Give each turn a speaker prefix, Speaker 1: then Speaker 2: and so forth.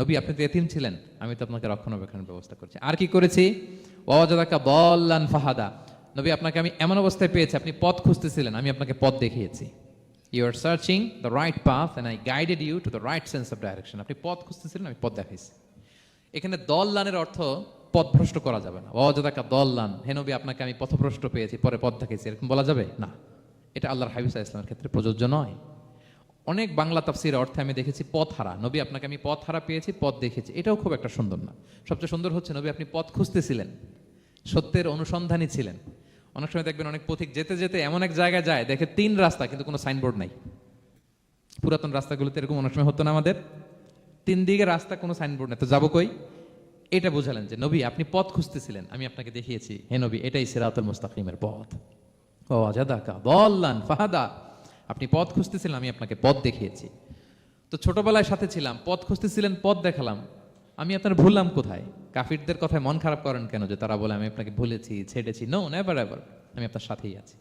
Speaker 1: নবী, আপনি তো এতিম ছিলেন, আমি তো আপনাকে রক্ষণাবেক্ষণের ব্যবস্থা করছি। আর কি করেছি? ওয়াজাদাকা বল্লান ফাহাদা। নবী, আপনাকে আমি এমন অবস্থায় পেয়েছি, আপনি পথ খুঁজতেছিলেন, আমি আপনাকে পথ দেখিয়েছি। You are searching the right path and I guided you to the right sense of direction আপনি পথ খুঁজতেছিলেন, আমি পথ দেখাইছি। এখানে দল্লানের অর্থ পথভ্রষ্ট করা যাবে না। অযদাকা দল্লান। হেনবি আপনাকে আমি পথভ্রষ্ট পেয়েছি, পরে পথ দেখাইছি, এরকম বলা যাবে? না। এটা আল্লাহর হাবিসা ইসলামের ক্ষেত্রে প্রযোজ্য নয়। অনেক বাংলা তাফসির অর্থে আমি দেখেছি পথ হারা নবী, আপনাকে আমি পথ হারা পেয়েছি, পথ দেখেছি। এটাও খুব একটা সুন্দর না। সবচেয়ে সুন্দর হচ্ছে, নবী, আপনি পথ খুঁজতেছিলেন। সত্যের অনুসন্ধানী ছিলেন। অনেক সময় দেখবেন অনেক পথিক যেতে যেতে এমন এক জায়গায় যায়, দেখে তিন রাস্তা, কিন্তু কোনো সাইনবোর্ড নাই। পুরাতন রাস্তাগুলোতে এরকম অনেক সময় হতো না আমাদের? তিন দিকে রাস্তা, কোনো সাইনবোর্ড নেই। তো যাব কই? এটা বোঝালেন যে, নবী, আপনি পথ খুঁজতেছিলেন। আমি আপনাকে দেখিয়েছি। হে নবী, এটাই সিরাতুল মুস্তাকিমের পথ। ও আজাদাকা বল্লান ফাহাদা। আপনি পথ খুঁজতেছিলেন, আমি আপনাকে পথ দেখিয়েছি। তো ছোটবেলায় সাথে ছিলাম, পথ খুঁজতেছিলেন, পথ দেখালাম। আমি আপনার ভুললাম কোথায়? কাফিরদের কথায় মন খারাপ করেন কেন যে তারা বলে, আমি আপনাকে ভুলেছি, ছেড়েছি? নো নেভার এভার আমি আপনার সাথেই আছি।